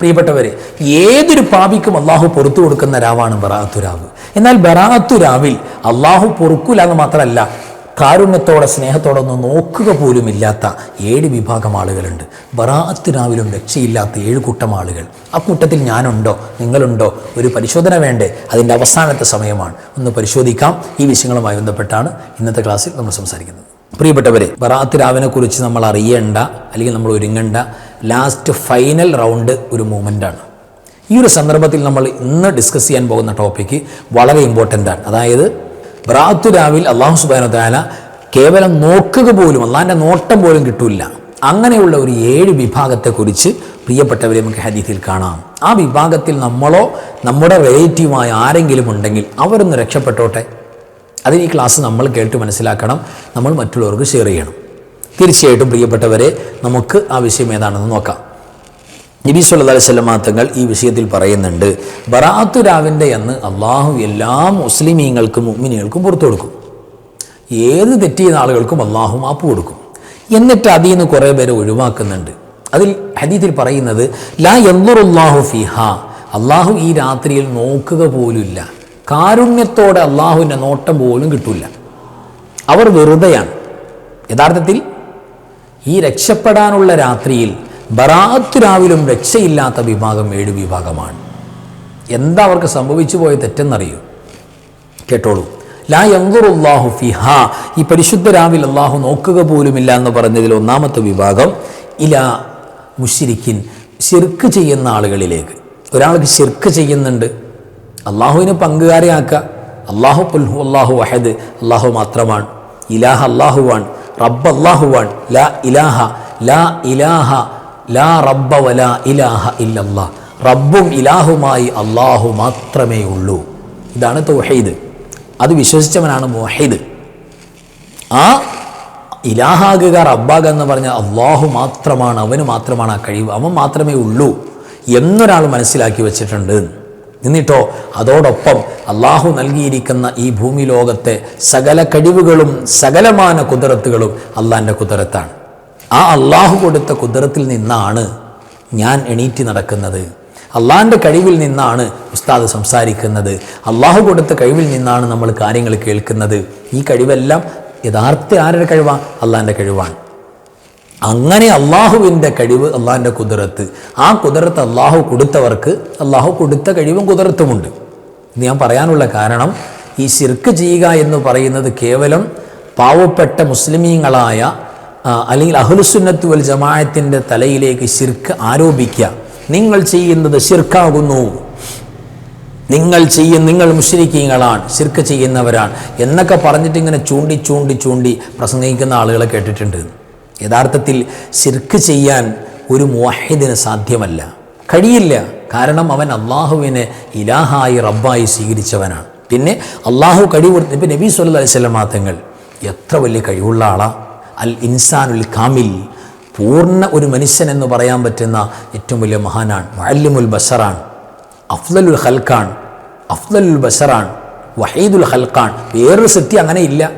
പ്രിയപ്പെട്ടവരെ ഏതൊരു പാപിക്കും അള്ളാഹു പൊറത്തു കൊടുക്കുന്ന രാവാണ് ബറാത്തുരാവ് എന്നാൽ ബറാത്തുരാവിൽ അള്ളാഹു പൊറുക്കൂല എന്ന് മാത്രമല്ല കാരുണ്യത്തോടെ സ്നേഹത്തോടെ ഒന്നും നോക്കുക പോലും ഇല്ലാത്ത ഏഴ് വിഭാഗം ആളുകളുണ്ട്. ബറാത്തുരാവിലും രക്ഷയില്ലാത്ത ഏഴ് കൂട്ടം ആളുകൾ. ആ കൂട്ടത്തിൽ ഞാനുണ്ടോ നിങ്ങളുണ്ടോ? ഒരു പരിശോധന വേണ്ടേ? അതിന്റെ അവസാനത്തെ സമയമാണ്. ഒന്ന് പരിശോധിക്കാം. ഈ വിഷയങ്ങളുമായി ബന്ധപ്പെട്ടാണ് ഇന്നത്തെ ക്ലാസ്സിൽ നമ്മൾ സംസാരിക്കുന്നത്. പ്രിയപ്പെട്ടവരെ ബറാത്ത് രാവിനെ കുറിച്ച് നമ്മൾ അറിയേണ്ട അല്ലെങ്കിൽ നമ്മൾ ഒരുങ്ങേണ്ട ലാസ്റ്റ് ഫൈനൽ റൗണ്ട് ഒരു മൂമെന്റാണ് ഈ ഒരു സന്ദർഭത്തിൽ നമ്മൾ ഇന്ന് ഡിസ്കസ് ചെയ്യാൻ പോകുന്ന ടോപ്പിക്ക് വളരെ ഇമ്പോർട്ടന്റ് ആണ്. അതായത് ബറാത്തു രാവിൽ അള്ളാഹു സുബാന താല കേവലം നോക്കുക പോലും അള്ളാഹിന്റെ നോട്ടം പോലും കിട്ടില്ല അങ്ങനെയുള്ള ഒരു ഏഴ് വിഭാഗത്തെക്കുറിച്ച് പ്രിയപ്പെട്ടവരെ നമുക്ക് ഹദീത്തിൽ കാണാം. ആ വിഭാഗത്തിൽ നമ്മളോ നമ്മുടെ റിലേറ്റീവായ ആരെങ്കിലും ഉണ്ടെങ്കിൽ അവരൊന്ന് രക്ഷപ്പെട്ടോട്ടെ? അതിന് ഈ ക്ലാസ് നമ്മൾ കേട്ട് മനസ്സിലാക്കണം നമ്മൾ മറ്റുള്ളവർക്ക് ഷെയർ ചെയ്യണം. തീർച്ചയായിട്ടും പ്രിയപ്പെട്ടവരെ നമുക്ക് ആ വിഷയം ഏതാണെന്ന് നോക്കാം. നബി സല്ലല്ലാഹു അലൈഹി തങ്ങൾ ഈ വിഷയത്തിൽ പറയുന്നുണ്ട് ബറാത്തു രാവിന്റെ അന്ന് അള്ളാഹു എല്ലാ മുസ്ലിമീങ്ങൾക്കും മുമ്മിനികൾക്കും പുറത്തു കൊടുക്കും. ഏത് തെറ്റിയ ആളുകൾക്കും അള്ളാഹു മാപ്പ് കൊടുക്കും. എന്നിട്ട് അതിൽ നിന്ന് കുറേ പേരെ ഒഴിവാക്കുന്നുണ്ട്. അതിൽ ഹദീത്തിൽ പറയുന്നത് ലാ എന്നുറുല്ലാഹു ഫിഹ. അള്ളാഹു ഈ രാത്രിയിൽ നോക്കുക പോലുമില്ല. കാരുണ്യത്തോടെ അള്ളാഹുവിന്റെ നോട്ടം പോലും കിട്ടില്ല അവർ വെറുതെയാണ്. യഥാർത്ഥത്തിൽ ഈ രക്ഷപ്പെടാനുള്ള രാത്രിയിൽ ബറാത്തു രാവിലും രക്ഷയില്ലാത്ത വിഭാഗം ഏഴ് വിഭാഗമാണ്. എന്താ അവർക്ക് സംഭവിച്ചു പോയ തെറ്റെന്നറിയൂ? കേട്ടോളൂ. ലാ യങ്കുറുല്ലാഹു ഫിഹ. ഈ പരിശുദ്ധ രാവിൽ അള്ളാഹു നോക്കുക പോലുമില്ല എന്ന് പറഞ്ഞതിൽ ഒന്നാമത്തെ വിഭാഗം ഇല മുഷിരിക്കിൻ ശിർക്ക് ചെയ്യുന്ന ആളുകളിലേക്ക്. ഒരാൾക്ക് ശിർക്ക് ചെയ്യുന്നുണ്ട്. അള്ളാഹുവിനെ പങ്കുകാരെയാക്കുക. അള്ളാഹു പുൽഹു അള്ളാഹു വഹദ് അള്ളാഹു മാത്രമാണ്. ഇലാഹ അള്ളാഹുവാൻ റബ്ബ് അള്ളാഹുവാൻ ലാ ഇലാഹ ലാ ഇലാഹ ലാ റബ്ബ വലാ ഇലാഹ ഇല്ലല്ലാ. റബ്ബും ഇലാഹുമായി അള്ളാഹു മാത്രമേ ഉള്ളൂ. ഇതാണ് തൗഹീദ്. അത് വിശ്വസിച്ചവനാണ് മോഹീദ് ആ ഇലാഹാകുക റബ്ബാകുക എന്ന് പറഞ്ഞാൽ അള്ളാഹു മാത്രമാണ് അവന് മാത്രമാണ് ആ കഴിവ്. അവൻ മാത്രമേ ഉള്ളൂ എന്നൊരാൾ മനസ്സിലാക്കി വെച്ചിട്ടുണ്ട്. എന്നിട്ടോ അതോടൊപ്പം അള്ളാഹു നൽകിയിരിക്കുന്ന ഈ ഭൂമി ലോകത്തെ സകല കഴിവുകളും സകലമാന കുതിരത്തുകളും അള്ളാന്റെ കുതിരത്താണ്. ആ അള്ളാഹു കൊടുത്ത കുതിരത്തിൽ നിന്നാണ് ഞാൻ എണീറ്റി നടക്കുന്നത്. അള്ളാഹിന്റെ കഴിവിൽ നിന്നാണ് ഉസ്താദ് സംസാരിക്കുന്നത്. അള്ളാഹു കൊടുത്ത കഴിവിൽ നിന്നാണ് നമ്മൾ കാര്യങ്ങൾ കേൾക്കുന്നത്. ഈ കഴിവെല്ലാം യഥാർത്ഥ ആരുടെ കഴിവാണ് അള്ളാഹിന്റെ കഴിവാണ്. അങ്ങനെ അള്ളാഹുവിന്റെ കഴിവ് അള്ളാഹിന്റെ കുതിരത്ത്. ആ കുതിരത്ത് അള്ളാഹു കൊടുത്തവർക്ക് അള്ളാഹു കൊടുത്ത കഴിവും കുതിരത്തുമുണ്ട്. ഞാൻ പറയാനുള്ള കാരണം ഈ ശിർക്ക് ചെയ്യുക എന്ന് പറയുന്നത് കേവലം പാവപ്പെട്ട മുസ്ലിമീങ്ങളായ അല്ലെങ്കിൽ അഹുലുസുന്നത്ത് വൽ ജമാഅത്തിന്റെ തലയിലേക്ക് ശിർക്ക് ആരോപിക്കുക. നിങ്ങൾ ചെയ്യുന്നത് ശിർക്കാകുന്നു. നിങ്ങൾ ചെയ്യും നിങ്ങൾ മുസ്ലിക്കീങ്ങളാണ് ശിർക്ക് ചെയ്യുന്നവരാണ് എന്നൊക്കെ പറഞ്ഞിട്ട് ഇങ്ങനെ ചൂണ്ടി ചൂണ്ടി ചൂണ്ടി പ്രസംഗിക്കുന്ന ആളുകളെ കേട്ടിട്ടുണ്ട്. യഥാർത്ഥത്തിൽ ശിർക്ക് ചെയ്യാൻ ഒരു മുവാഹിദിന് സാധ്യമല്ല. കഴിയില്ല. കാരണം അവൻ അള്ളാഹുവിനെ ഇലാഹായി റബ്ബായി സ്വീകരിച്ചവനാണ്. പിന്നെ അള്ളാഹു കഴിവ് ഇപ്പം നബി അലൈഹി വസല്ലം തങ്ങൾ എത്ര വലിയ കഴിവുള്ള ആളാ. അൽ ഇൻസാനുൽ കാമിൽ പൂർണ ഒരു മനുഷ്യൻ എന്ന് പറയാൻ പറ്റുന്ന ഏറ്റവും വലിയ മഹാനാണ്. മുഅല്ലിമുൽ ബഷറാണ് അഫ്ദലുൽ ഹൽക്കാൺ അഫ്ദലുൽ ബഷറാൻ വഹീദുൽ ഹൽഖാൻ വേറൊരു സിട്ടി അങ്ങനെ ഇല്ല.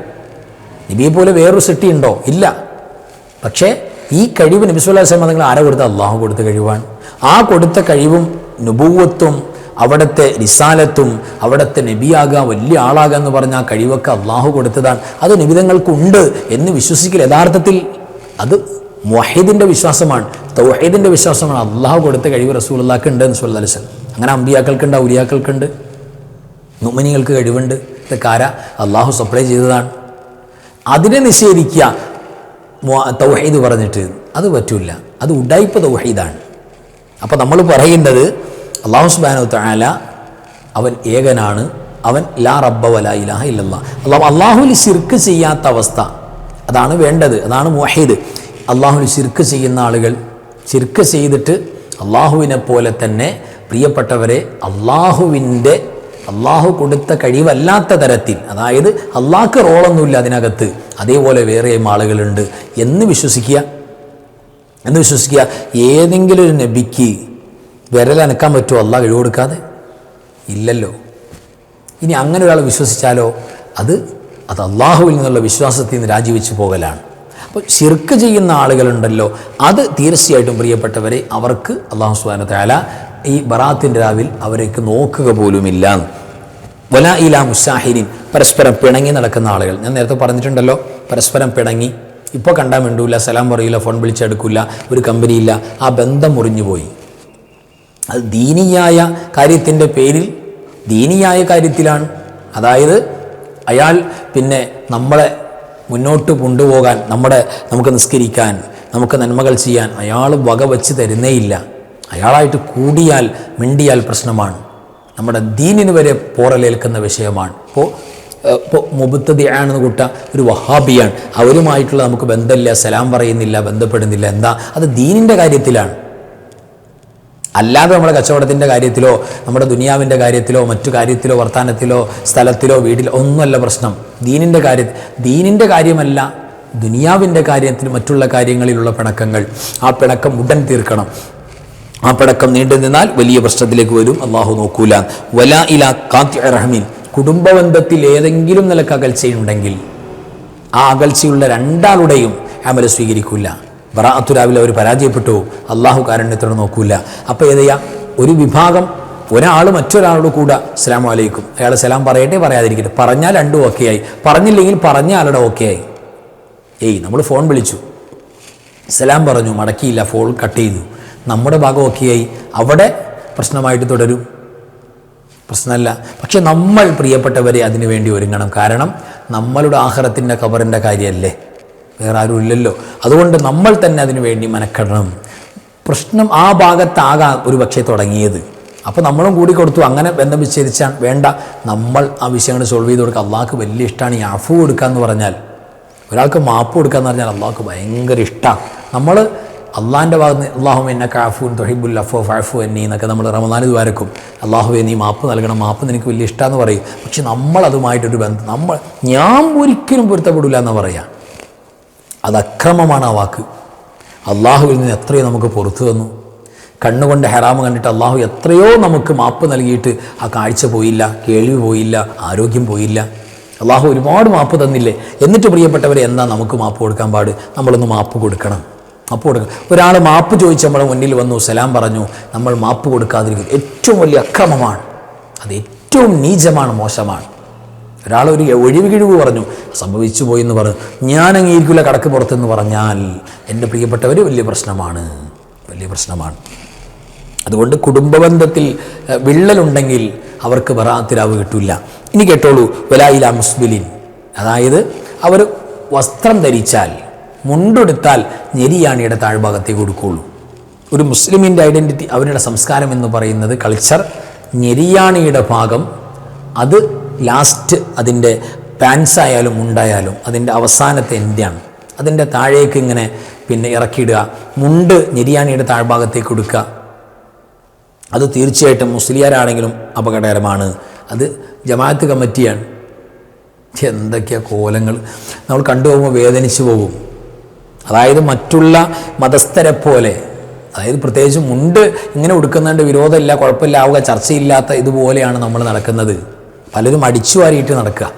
നബിയെ പോലെ വേറൊരു സിട്ടി ഉണ്ടോ ഇല്ല. പക്ഷേ ഈ കഴിവ് നബി സുല്ലാ വസ്ലം നിങ്ങൾ ആരെ കൊടുത്ത? അള്ളാഹു കൊടുത്ത കഴിവാണ്. ആ കൊടുത്ത കഴിവും നുപൂവത്വം അവിടുത്തെ റിസാലത്തും അവിടുത്തെ നബിയാകുക വലിയ ആളാകുക എന്ന് പറഞ്ഞ ആ കഴിവൊക്കെ അള്ളാഹു കൊടുത്തതാണ്. അത് നിബിധങ്ങൾക്കുണ്ട് എന്ന് വിശ്വസിക്കൽ യഥാർത്ഥത്തിൽ അത് മുഹീദിന്റെ വിശ്വാസമാണ്. തൗഹീദിന്റെ വിശ്വാസമാണ് അള്ളാഹു കൊടുത്ത കഴിവ് റസൂലുള്ളാക്ക് ഉണ്ട് എന്ന് സുല്ലാ അലിസ്ലം അങ്ങനെ അമ്പിയാക്കൾക്കുണ്ട് ഔലിയാക്കൾക്കുണ്ട്. നുമനികൾക്ക് കഴിവുണ്ട്. ഇതൊക്കെ ആരാ? അള്ളാഹു സപ്ലൈ ചെയ്തതാണ്. അതിനെ നിഷേധിക്കുക തൗഹീദ് പറഞ്ഞിട്ട് അത് പറ്റില്ല അത് ഉഡായിപ്പ് തൗഹീദാണ്. അപ്പോൾ നമ്മൾ പറയുന്നത് അള്ളാഹു സുബാനു തആല അവൻ ഏകനാണ്. അവൻ ലാ റബ്ബ വല ഇലാഹ ഇല്ലല്ല. അള്ളാഹു അള്ളാഹുവിൽ ശിർക്ക് ചെയ്യാത്ത അവസ്ഥ. അതാണ് വേണ്ടത്. അതാണ് മുഹീദ് അള്ളാഹുൽ ശിർക്ക് ചെയ്യുന്ന ആളുകൾ ശിർക്ക് ചെയ്തിട്ട് അള്ളാഹുവിനെ പോലെ തന്നെ പ്രിയപ്പെട്ടവരെ അള്ളാഹുവിന്റെ അള്ളാഹു കൊടുത്ത കഴിവല്ലാത്ത തരത്തിൽ അതായത് അള്ളാഹ്ക്ക് റോളൊന്നുമില്ല അതിനകത്ത് അതേപോലെ വേറെയും ആളുകളുണ്ട് എന്ന് വിശ്വസിക്കുക. എന്ന് വിശ്വസിക്കുക ഏതെങ്കിലും ഒരു നബിക്ക് വിരലനക്കാൻ പറ്റുമോ അള്ളാഹ് കഴിവ് കൊടുക്കാതെ? ഇല്ലല്ലോ. ഇനി അങ്ങനെ ഒരാൾ വിശ്വസിച്ചാലോ? അത് അത് അള്ളാഹുവിൽ നിന്നുള്ള വിശ്വാസത്തിൽ നിന്ന് രാജിവെച്ച് പോകലാണ്. അപ്പോൾ ശിർക്ക് ചെയ്യുന്ന ആളുകളുണ്ടല്ലോ അത് തീർച്ചയായിട്ടും പ്രിയപ്പെട്ടവരെ അവർക്ക് അള്ളാഹു സുബാന താല ഈ ബറാത്തിന്റെ രാവിൽ അവരേക്ക് നോക്കുക പോലുമില്ല. വല ഇല മുസാഹിരിൻ പരസ്പരം പിണങ്ങി നടക്കുന്ന ആളുകൾ. ഞാൻ നേരത്തെ പറഞ്ഞിട്ടുണ്ടല്ലോ പരസ്പരം പിണങ്ങി. ഇപ്പോൾ കണ്ടാൽ മിണ്ടൂല സലാം പറയില്ല ഫോൺ വിളിച്ചെടുക്കില്ല ഒരു കമ്പനിയില്ല. ആ ബന്ധം മുറിഞ്ഞു പോയി അത് ദീനിയായ കാര്യത്തിന്റെ പേരിൽ ദീനിയായ കാര്യത്തിലാണ്. അതായത് അയാൾ പിന്നെ നമ്മളെ മുന്നോട്ട് കൊണ്ടുപോകാൻ നമ്മുടെ നമുക്ക് നിസ്കരിക്കാൻ നമുക്ക് നന്മകൾ ചെയ്യാൻ അയാൾ വക വച്ച് തരുന്നേയില്ല. അയാളായിട്ട് കൂടിയാൽ മിണ്ടിയാൽ പ്രശ്നമാണ്. നമ്മുടെ ദീനിന് വരെ പോറലേൽക്കുന്ന വിഷയമാണ്. ഇപ്പോൾ ഇപ്പോൾ മുബത്തതിയാണെന്ന് കൂട്ട ഒരു വഹാബിയാണ്. അവരുമായിട്ടുള്ള നമുക്ക് ബന്ധമില്ല സലാം പറയുന്നില്ല ബന്ധപ്പെടുന്നില്ല. എന്താ? അത് ദീനിന്റെ കാര്യത്തിലാണ്. അല്ലാതെ നമ്മുടെ കച്ചവടത്തിന്റെ കാര്യത്തിലോ നമ്മുടെ ദുനിയാവിന്റെ കാര്യത്തിലോ മറ്റു കാര്യത്തിലോ വർത്തമാനത്തിലോ സ്ഥലത്തിലോ വീട്ടിലോ ഒന്നുമല്ല പ്രശ്നം. ദീനിന്റെ കാര്യ ദീനിന്റെ കാര്യമല്ല ദുനിയാവിന്റെ കാര്യത്തിൽ മറ്റുള്ള കാര്യങ്ങളിലുള്ള പിണക്കങ്ങൾ. ആ പിണക്കം ഉടൻ തീർക്കണം. ആ പടക്കം നീണ്ടു നിന്നാൽ വലിയ പ്രശ്നത്തിലേക്ക് വരും. അള്ളാഹു നോക്കൂല. വല ഇല കാത്തി റഹ്മീൻ. കുടുംബബന്ധത്തിൽ ഏതെങ്കിലും നിലയ്ക്ക് അകൽച്ചയുണ്ടെങ്കിൽ ആ അകൽച്ചയുള്ള രണ്ടാളുടെയും അമല സ്വീകരിക്കില്ല ബറാത്തുരാവിൽ അവർ പരാജയപ്പെട്ടു. അള്ളാഹു കാരുണ്യത്തോടെ നോക്കൂല. അപ്പോൾ ഏതെയ്യാ? ഒരു വിഭാഗം ഒരാൾ മറ്റൊരാളോട് കൂടെ അസ്സലാമു അലൈക്കും. അയാൾ സലാം പറയട്ടെ പറയാതിരിക്കട്ടെ. പറഞ്ഞാൽ രണ്ടും ഓക്കെ ആയി പറഞ്ഞില്ലെങ്കിൽ പറഞ്ഞ ആളുടെ ഓക്കെ ആയി ഏയ് നമ്മൾ ഫോൺ വിളിച്ചു. സലാം പറഞ്ഞു മടക്കിയില്ല ഫോൺ കട്ട് ചെയ്തു. നമ്മുടെ ഭാഗമൊക്കെയായി അവിടെ പ്രശ്നമായിട്ട് തുടരും. പ്രശ്നമല്ല. പക്ഷെ നമ്മൾ പ്രിയപ്പെട്ടവരെ അതിനു വേണ്ടി ഒരുങ്ങണം. കാരണം നമ്മളുടെ ആഹാരത്തിന്റെ കബറിന്റെ കാര്യമല്ലേ? വേറെ ആരും ഇല്ലല്ലോ. അതുകൊണ്ട് നമ്മൾ തന്നെ അതിനു വേണ്ടി മെനക്കെടണം. പ്രശ്നം ആ ഭാഗത്താകാം ഒരു പക്ഷേ തുടങ്ങിയത്. അപ്പോൾ നമ്മളും കൂടി കൊടുത്തു. അങ്ങനെ ബന്ധം വിച്ഛേദിച്ചാൽ വേണ്ട. നമ്മൾ ആ വിഷയങ്ങൾ സോൾവ് ചെയ്ത് കൊടുക്കുക. അള്ളാഹ്ക്ക് വലിയ ഇഷ്ടമാണ് ഈ അഫു കൊടുക്കുക എന്ന് പറഞ്ഞാൽ. ഒരാൾക്ക് മാപ്പ് കൊടുക്കുക എന്ന് പറഞ്ഞാൽ അള്ളാഹ്ക്ക് ഭയങ്കര ഇഷ്ടമാണ് നമ്മൾ അള്ളാഹിന്റെ ഭാഗത്ത് അള്ളാഹു എന്നെ കാഫൂൻ തൊഹിബുൽ അഫോ ഫാഫു എന്നി എന്നൊക്കെ നമ്മൾ റമദാൻ വരക്കും അള്ളാഹു നീ മാപ്പ് നൽകണം. മാപ്പ് നിനക്ക് വലിയ ഇഷ്ടമെന്ന് പറയും. പക്ഷെ നമ്മളതുമായിട്ടൊരു ബന്ധം നമ്മൾ ഞാൻ ഒരിക്കലും പൊരുത്തപ്പെടില്ല എന്ന് പറയാം. അത് അക്രമമാണ് ആ വാക്ക്. അള്ളാഹുവിൽ നിന്ന് എത്രയോ നമുക്ക് പുറത്തു തന്നു കണ്ണുകൊണ്ട് ഹെറാമ് കണ്ടിട്ട് അള്ളാഹു എത്രയോ നമുക്ക് മാപ്പ് നൽകിയിട്ട് ആ കാഴ്ച പോയില്ല കേൾവി പോയില്ല ആരോഗ്യം പോയില്ല. അള്ളാഹു ഒരുപാട് മാപ്പ് തന്നില്ലേ? എന്നിട്ട് പ്രിയപ്പെട്ടവരെ എന്താ നമുക്ക് മാപ്പ് കൊടുക്കാൻ പാട്? നമ്മളൊന്ന് മാപ്പ് കൊടുക്കണം. മാപ്പ് കൊടുക്കുക ഒരാൾ മാപ്പ് ചോദിച്ച് നമ്മുടെ മുന്നിൽ വന്നു സലാം പറഞ്ഞു നമ്മൾ മാപ്പ് കൊടുക്കാതിരിക്കും ഏറ്റവും വലിയ അക്രമമാണ്. അത് ഏറ്റവും നീചമാണ് മോശമാണ്. ഒരാൾ ഒരു ഒഴിവ് കിഴിവ് പറഞ്ഞു സംഭവിച്ചു പോയി എന്ന് പറഞ്ഞു ഞാൻ അംഗീകരിക്കില്ല കടക്ക് പുറത്തെന്ന് പറഞ്ഞാൽ എന്റെ പ്രിയപ്പെട്ടവർ വലിയ പ്രശ്നമാണ്. വലിയ പ്രശ്നമാണ്. അതുകൊണ്ട് കുടുംബബന്ധത്തിൽ വിള്ളലുണ്ടെങ്കിൽ അവർക്ക് വറാത്തിരാവ് കിട്ടില്ല ഇനി കേട്ടോളൂ വലായില മുസ്ബിലിൻ. അതായത് അവർ വസ്ത്രം ധരിച്ചാൽ മുണ്ടെടുത്താൽ ഞെരിയാണിയുടെ താഴ്ഭാഗത്തേക്ക് കൊടുക്കുകയുള്ളൂ ഒരു മുസ്ലിമിന്റെ ഐഡന്റിറ്റി അവരുടെ സംസ്കാരം എന്ന് പറയുന്നത് കൾച്ചർ ഞെരിയാണിയുടെ ഭാഗം അത് ലാസ്റ്റ് അതിന്റെ പാൻസ് ആയാലും മുണ്ടായാലും അതിന്റെ അവസാനത്തെ എന്റെയാണ് അതിന്റെ താഴേക്ക് ഇങ്ങനെ പിന്നെ ഇറക്കിയിടുക മുണ്ട് ഞെരിയാണിയുടെ താഴ്ഭാഗത്തേക്ക് കൊടുക്കുക. അത് തീർച്ചയായിട്ടും മുസ്ലിയാരാണെങ്കിലും അപകടകരമാണ്. അത് ജമാഅത്ത് കമ്മിറ്റിയാണ്. എന്തൊക്കെയാ കോലങ്ങൾ. നമ്മൾ കണ്ടുപോകുമ്പോൾ വേദനിച്ചു പോകും. അതായത് മറ്റുള്ള മതസ്ഥരെ പോലെ. അതായത് പ്രത്യേകിച്ച് മുണ്ട് ഇങ്ങനെ ഉടുക്കുന്നതിന്റെ വിരോധമില്ല കുഴപ്പമില്ല ആവുക ചർച്ചയില്ലാത്ത ഇതുപോലെയാണ് നമ്മൾ നടക്കുന്നത്. പലരും അടിച്ചു വാരിയിട്ട് നടക്കുക.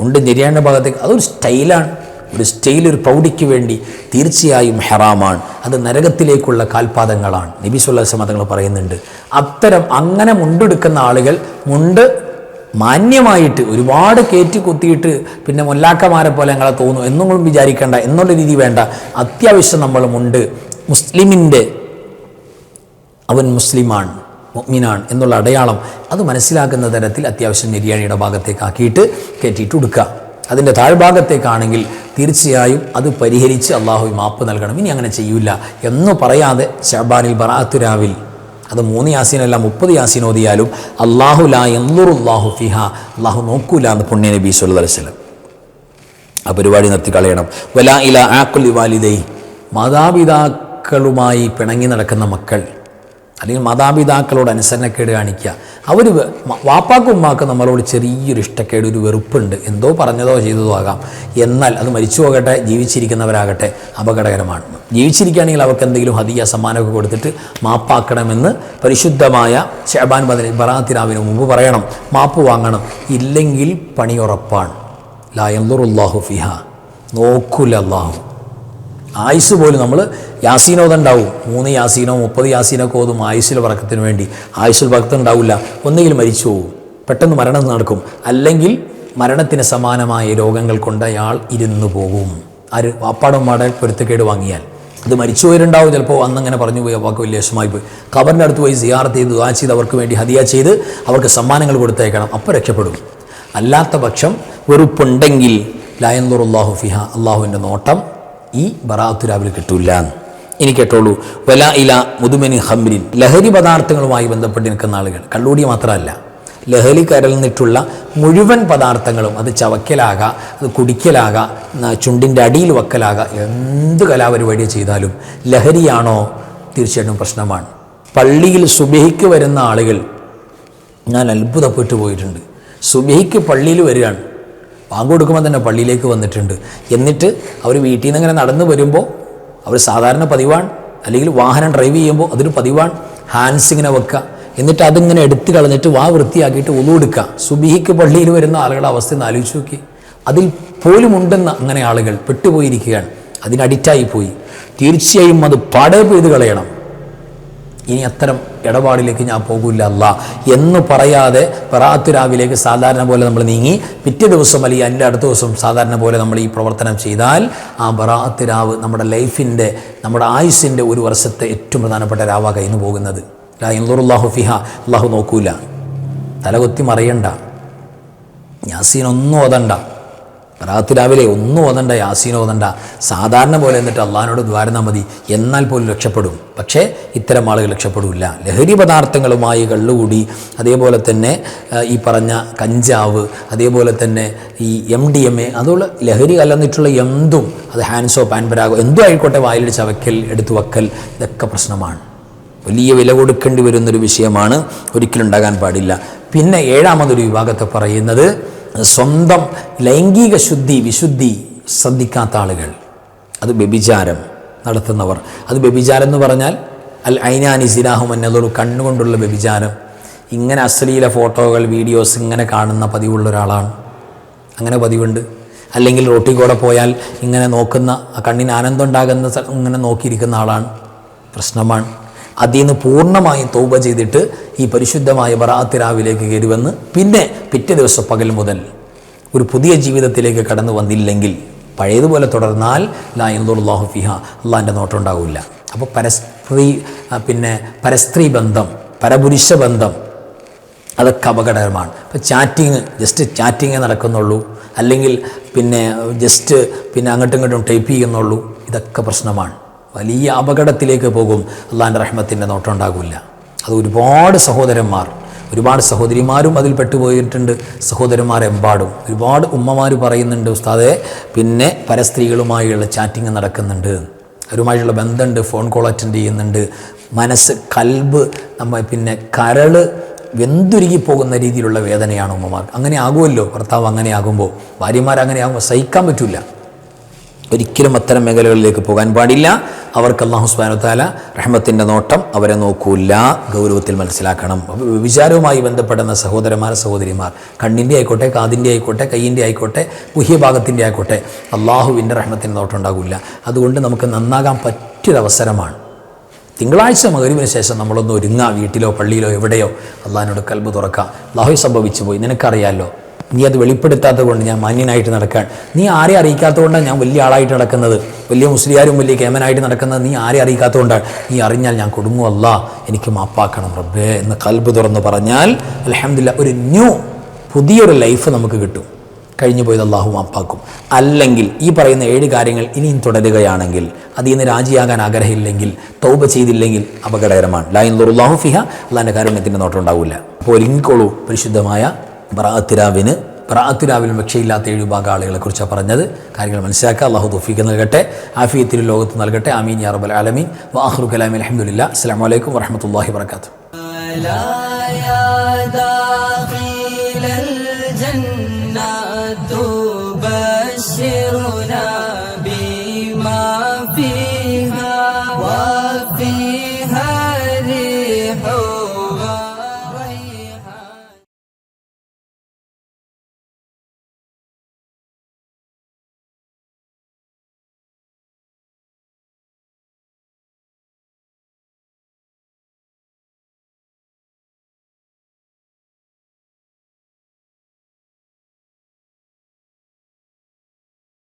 മുണ്ട് ഞെരിയാണ്ട ഭാഗത്തേക്ക് അതൊരു സ്റ്റൈലാണ്. ഒരു സ്റ്റൈൽ ഒരു പൗഡിക്ക് വേണ്ടി തീർച്ചയായും ഹെറാമാണ്. അത് നരകത്തിലേക്കുള്ള കാൽപാദങ്ങളാണ്. നബി സുല്ലാസ് മതങ്ങൾ പറയുന്നുണ്ട്. അത്തരം അങ്ങനെ മുണ്ടെടുക്കുന്ന ആളുകൾ മുണ്ട് മാന്യമായിട്ട് ഒരുപാട് കയറ്റി കുത്തിയിട്ട് പിന്നെ മുല്ലാക്കമാരെ പോലെ ഞങ്ങളെ തോന്നും എന്നൊന്നും വിചാരിക്കേണ്ട എന്നുള്ള രീതി വേണ്ട. അത്യാവശ്യം നമ്മളുമുണ്ട്. മുസ്ലിമിന്റെ അവൻ മുസ്ലിമാണ് മൊമിനാണ് എന്നുള്ള അടയാളം അത് മനസ്സിലാക്കുന്ന തരത്തിൽ അത്യാവശ്യം നിര്യാണിയുടെ ഭാഗത്തേക്ക് ആക്കിയിട്ട് കയറ്റിയിട്ട് കൊടുക്കുക അതിന്റെ താഴ്ഭാഗത്തേക്കാണെങ്കിൽ തീർച്ചയായും അത് പരിഹരിച്ച് അള്ളാഹു മാപ്പ് നൽകണം. ഇനി അങ്ങനെ ചെയ്യൂല. എന്ന് പറയാതെ ഷബാനിൽ ബറാത്തുരാവിൽ അത് മൂന്ന് യാസീനല്ല മുപ്പത് യാസീൻ ഓതിയാലും അള്ളാഹു ലാ എന്നുറുല്ലാഹു ഫിഹ. അള്ളാഹു നോക്കൂല എന്ന് പുണ്യ നബി അലൈഹി വസല്ലം. ആ പരിപാടി നിർത്തി കളയണം. വലാ ഇല ആക്കുലി വാലിദൈ. മാതാപിതാക്കളുമായി പിണങ്ങി നടക്കുന്ന മക്കൾ അല്ലെങ്കിൽ മാതാപിതാക്കളോട് അനുസരണക്കേട് കാണിക്കുക. അവർ വാപ്പാക്കും ഉമ്മാക്കും നമ്മളോട് ചെറിയൊരു ഇഷ്ടക്കേട് ഒരു വെറുപ്പുണ്ട്. എന്തോ പറഞ്ഞതോ ചെയ്തതോ ആകാം. എന്നാൽ അത് മരിച്ചു പോകട്ടെ ജീവിച്ചിരിക്കുന്നവരാകട്ടെ അപകടകരമാണ്. ജീവിച്ചിരിക്കുകയാണെങ്കിൽ അവർക്ക് എന്തെങ്കിലും ഹതിയ സമ്മാനമൊക്കെ കൊടുത്തിട്ട് മാപ്പാക്കണമെന്ന് പരിശുദ്ധമായ ഷെബാൻ ബദൽ ബറാത്തിരാവിന് മുമ്പ് പറയണം. മാപ്പ് വാങ്ങണം. ഇല്ലെങ്കിൽ പണിയുറപ്പാണ് ഉറപ്പാണ്. ലാ യന്ദുറുല്ലാഹു ഫിഹ. നോക്കൂല ആയുസ് പോലും നമ്മൾ യാസീനോതുണ്ടാവും മൂന്ന് യാസീനോ മുപ്പത് യാസീനോ ഓതും ആയുസിൽ വറക്കത്തിന് വേണ്ടി. ആയുസിൽ ഭക്തം ഉണ്ടാവില്ല ഒന്നുകിൽ മരിച്ചു പോകും പെട്ടെന്ന് മരണം നടക്കും. അല്ലെങ്കിൽ മരണത്തിന് സമാനമായ രോഗങ്ങൾ കൊണ്ട് അയാൾ ഇരുന്നു പോകും. ആര്? വാപ്പാടമ്മാടെ പൊരുത്തക്കേട് വാങ്ങിയാൽ. അത് മരിച്ചുപോയിട്ടുണ്ടാവും ചിലപ്പോൾ അന്നങ്ങനെ പറഞ്ഞു പോയി. അപ്പോൾ വലിയ വിഷമായി പോയി. കബറിന്റെ അടുത്ത് പോയി സിയാർത്ത് ചെയ്ത് ദുവാ ചെയ്ത് അവർക്ക് വേണ്ടി ഹതിയ ചെയ്ത് അവർക്ക് സമ്മാനങ്ങൾ കൊടുത്തേക്കണം. അപ്പോൾ രക്ഷപ്പെടും. അല്ലാത്ത പക്ഷം വെറുപ്പുണ്ടെങ്കിൽ ലായന്തുറുല്ലാഹു ഫിഹ അള്ളാഹുവിന്റെ നോട്ടം ഈ ബറാത്തുരാവിൽ കിട്ടൂല ഇനി കേട്ടോളൂ. വല ഇല മുതുമനി ഹംരിൻ ലഹരി പദാർത്ഥങ്ങളുമായി ബന്ധപ്പെട്ട് നിൽക്കുന്ന ആളുകൾ. കള്ളൂടി മാത്രമല്ല. ലഹരി കരൽന്നിട്ടുള്ള മുഴുവൻ പദാർത്ഥങ്ങളും അത് ചവയ്ക്കലാകാം അത് കുടിക്കലാകാം ചുണ്ടിന്റെ അടിയിൽ വക്കലാകാം. എന്ത് കലാപരിപാടി ചെയ്താലും ലഹരിയാണോ തീർച്ചയായിട്ടും പ്രശ്നമാണ്. പള്ളിയിൽ സുബഹിക്ക് വരുന്ന ആളുകൾ ഞാൻ അത്ഭുതപ്പെട്ടു പോയിട്ടുണ്ട്. സുബഹിക്ക് പള്ളിയിൽ വരികയാണ്. ബാങ്ക് കൊടുക്കുമ്പോൾ തന്നെ പള്ളിയിലേക്ക് വന്നിട്ടുണ്ട്. എന്നിട്ട് അവർ വീട്ടിൽ നിന്ന് ഇങ്ങനെ നടന്നു വരുമ്പോൾ അവർ സാധാരണ പതിവാണ്. അല്ലെങ്കിൽ വാഹനം ഡ്രൈവ് ചെയ്യുമ്പോൾ അതൊരു പതിവാണ്. ഹാൻഡ്സ് ഇങ്ങനെ വെക്കുക. എന്നിട്ട് അതിങ്ങനെ എടുത്തു കളഞ്ഞിട്ട് വാ വൃത്തിയാക്കിയിട്ട് ഒന്നു സുബിഹിക്ക് പള്ളിയിൽ വരുന്ന ആളുകളുടെ അവസ്ഥ ഒന്ന് ആലോചിച്ച് നോക്കി. അതിൽ പോലും ഉണ്ടെന്ന് അങ്ങനെ ആളുകൾ പെട്ടുപോയിരിക്കുകയാണ്. അതിന് അഡിക്റ്റായി പോയി. തീർച്ചയായും അത് പാടേ പെയ്ത് കളയണം. ഇനി അത്തരം ഇടപാടിലേക്ക് ഞാൻ പോകില്ല അല്ല എന്ന് പറയാതെ പറാത്തു രാവിലേക്ക് സാധാരണ പോലെ നമ്മൾ നീങ്ങി പിറ്റേ ദിവസം അല്ലെങ്കിൽ അതിന്റെ അടുത്ത ദിവസം സാധാരണ പോലെ നമ്മൾ ഈ പ്രവർത്തനം ചെയ്താൽ ആ ബറാത്ത് രാവ് നമ്മുടെ ലൈഫിന്റെ നമ്മുടെ ആയുസ്സിന്റെ ഒരു വർഷത്തെ ഏറ്റവും പ്രധാനപ്പെട്ട രാവാ കയ്യിൽ പോകുന്നത്. ലാഹു ഫിഹ. അള്ളാഹു നോക്കൂല. തലകൊത്തി മറിയണ്ട. യാസീൻ ഒന്നും ഓതണ്ട. രാത്രി രാവിലെ ഒന്നും ഓതണ്ട യാസീനോ ഓതണ്ട. സാധാരണ പോലെ എന്നിട്ട് അള്ളഹാനോട് ദ്വാരുന്നാൽ മതി. എന്നാൽ പോലും രക്ഷപ്പെടും. പക്ഷേ ഇത്തരം ആളുകൾ രക്ഷപ്പെടില്ല ലഹരി പദാർത്ഥങ്ങളുമായി കള്ളുകൂടി. അതേപോലെ തന്നെ ഈ പറഞ്ഞ കഞ്ചാവ് അതേപോലെ തന്നെ ഈ എം ഡി എം എ അതുള്ള ലഹരി കലർന്നിട്ടുള്ള എന്തും അത് ഹാൻഡ്സോ പാൻപരാഗോ എന്തോ ആയിക്കോട്ടെ വായിലടിച്ച് ചവയ്ക്കൽ എടുത്തു വയ്ക്കൽ ഇതൊക്കെ പ്രശ്നമാണ്. വലിയ വില കൊടുക്കേണ്ടി വരുന്നൊരു വിഷയമാണ്. ഒരിക്കലും ഉണ്ടാകാൻ പാടില്ല. പിന്നെ ഏഴാമതൊരു വിഭാഗത്തെ പറയുന്നത് സ്വന്തം ലൈംഗിക ശുദ്ധി വിശുദ്ധി ശ്രദ്ധിക്കാത്ത ആളുകൾ. അത് വ്യഭിചാരം നടത്തുന്നവർ. അത് വ്യഭിചാരം എന്ന് പറഞ്ഞാൽ അൽ ഐനാനി സിനാഹും എന്നതൊരു കണ്ണുകൊണ്ടുള്ള വ്യഭിചാരം. ഇങ്ങനെ അശ്ലീല ഫോട്ടോകൾ വീഡിയോസ് ഇങ്ങനെ കാണുന്ന പതിവുള്ള ഒരാളാണ്. അങ്ങനെ പതിവുണ്ട്. അല്ലെങ്കിൽ റോട്ടിൽ കൂടെ പോയാൽ ഇങ്ങനെ നോക്കുന്ന കണ്ണിന് ആനന്ദം ഉണ്ടാകുന്ന ഇങ്ങനെ നോക്കിയിരിക്കുന്ന ആളാണ്. പ്രശ്നമാണ്. അതിൽ നിന്ന് പൂർണമായും തൗബ ചെയ്തിട്ട് ഈ പരിശുദ്ധമായ ബറാത്ത് രാവിലേക്ക് കയറി വന്ന് പിന്നെ പിറ്റേ ദിവസം പകൽ മുതൽ ഒരു പുതിയ ജീവിതത്തിലേക്ക് കടന്നു വന്നില്ലെങ്കിൽ പഴയതുപോലെ തുടർന്നാൽ ലാ ലാഹു ഫിഹ അള്ളാഹിന്റെ നോട്ടം ഉണ്ടാവില്ല അപ്പോൾ പരസ്ത്രീ പിന്നെ പരസ്ത്രീ ബന്ധം പരപുരുഷ ബന്ധം അതൊക്കെ അപകടകരമാണ്. ഇപ്പോൾ ചാറ്റിങ് ജസ്റ്റ് ചാറ്റിങ്ങേ നടക്കുന്നുള്ളൂ. അല്ലെങ്കിൽ പിന്നെ ജസ്റ്റ് പിന്നെ അങ്ങോട്ടും ഇങ്ങോട്ടും ടൈപ്പ് ചെയ്യുന്നുള്ളൂ. ഇതൊക്കെ പ്രശ്നമാണ്. വലിയ അപകടത്തിലേക്ക് പോകും. അള്ളാഹിന്റെ റഹ്മത്തിന്റെ നോട്ടം ഉണ്ടാകില്ല അത് ഒരുപാട് സഹോദരന്മാർ ഒരുപാട് സഹോദരിമാരും അതിൽ പെട്ടുപോയിട്ടുണ്ട്. സഹോദരന്മാരെമ്പാടും. ഒരുപാട് ഉമ്മമാർ പറയുന്നുണ്ട് ഉസ്താദെ പിന്നെ പരസ്ത്രീകളുമായുള്ള ചാറ്റിങ് നടക്കുന്നുണ്ട്. അവരുമായിട്ടുള്ള ബന്ധമുണ്ട് ഫോൺ കോൾ അറ്റൻഡ് ചെയ്യുന്നുണ്ട്. മനസ്സ് കൽബ് നമ്മൾ പിന്നെ കരൾ വെന്തുരുകി പോകുന്ന രീതിയിലുള്ള വേദനയാണ് ഉമ്മമാർ അങ്ങനെ ആകുമല്ലോ ഭർത്താവ് അങ്ങനെ ആകുമ്പോൾ. ഭാര്യമാർ അങ്ങനെ ആകുമ്പോൾ സഹിക്കാൻ പറ്റില്ല ഒരിക്കലും അത്തരം മേഖലകളിലേക്ക് പോകാൻ പാടില്ല. അവർക്ക് അള്ളാഹു സുബാനുത്താല റഹ്മത്തിന്റെ നോട്ടം അവരെ നോക്കൂല്ല ഗൗരവത്തിൽ മനസ്സിലാക്കണം. വിചാരവുമായി ബന്ധപ്പെടുന്ന സഹോദരന്മാർ സഹോദരിമാർ കണ്ണിന്റെ ആയിക്കോട്ടെ കാതിന്റെ ആയിക്കോട്ടെ കയ്യിന്റെ ആയിക്കോട്ടെ ഗുഹ്യഭാഗത്തിന്റെ ആയിക്കോട്ടെ അള്ളാഹുവിന്റെ റഹ്മത്തിന്റെ നോട്ടം ഉണ്ടാകില്ല അതുകൊണ്ട് നമുക്ക് നന്നാകാൻ പറ്റൊരവസരമാണ് തിങ്കളാഴ്ച മകരുവിന് ശേഷം നമ്മളൊന്ന് ഒരുങ്ങാ. വീട്ടിലോ പള്ളിയിലോ എവിടെയോ. അള്ളാഹിനോട് കൽബ് തുറക്കാം. അള്ളാഹു സംഭവിച്ചു പോയി നിനക്കറിയാലോ? നീ അത് വെളിപ്പെടുത്താത്തത് കൊണ്ട് ഞാൻ മാന്യനായിട്ട് നടക്കാൻ. നീ ആരെ അറിയിക്കാത്തത് കൊണ്ടാണ് ഞാൻ വലിയ ആളായിട്ട് നടക്കുന്നത്? വലിയ മുസ്ലിയാരും വലിയ കേമനായിട്ട് നടക്കുന്നത് നീ ആരെ അറിയിക്കാത്തത് കൊണ്ടാണ്? നീ അറിഞ്ഞാൽ ഞാൻ കൊടുങ്ങുമല്ല എനിക്ക് മാപ്പാക്കണം റബ്ബേ എന്ന് കൽബ് തുറന്ന് പറഞ്ഞാൽ അലഹമില്ല ഒരു ന്യൂ പുതിയൊരു ലൈഫ് നമുക്ക് കിട്ടും. കഴിഞ്ഞു പോയത് അള്ളാഹു മാപ്പാക്കും. അല്ലെങ്കിൽ ഈ പറയുന്ന ഏഴ് കാര്യങ്ങൾ ഇനിയും തുടരുകയാണെങ്കിൽ അതിൽ നിന്ന് രാജിയാകാൻ ആഗ്രഹമില്ലെങ്കിൽ തൗബ ചെയ്തില്ലെങ്കിൽ അപകടകരമാണ്. ലായിൻ ലുറുല്ലാഹു ഫിഹ. അള്ളാഹിന്റെ കാരുണ്യത്തിന്റെ നോട്ടം ഉണ്ടാവില്ല. അപ്പോൾ ഒരുങ്ങിക്കോളൂ പരിശുദ്ധമായ ബറാത്തിരാവിന് പ്രാത്തിരാവിലും രക്ഷയില്ലാത്ത ഏഴ് ഭാഗം ആളുകളെ കുറിച്ചാണ് പറഞ്ഞത്. കാര്യങ്ങൾ മനസ്സിലാക്കുക. അള്ളാഹു തുഫീക്ക് നൽകട്ടെ. ആഫിയത്തിൽ ലോകത്ത് നൽകട്ടെ. അമീൻ യാ റബൽ ആലമീൻ. വാഹ്റു കലാമി അലഹമുല്ല അസ്സാം വലൈക്കും വരഹമത്തല്ലാഹി വർക്കാത്തു بشرنا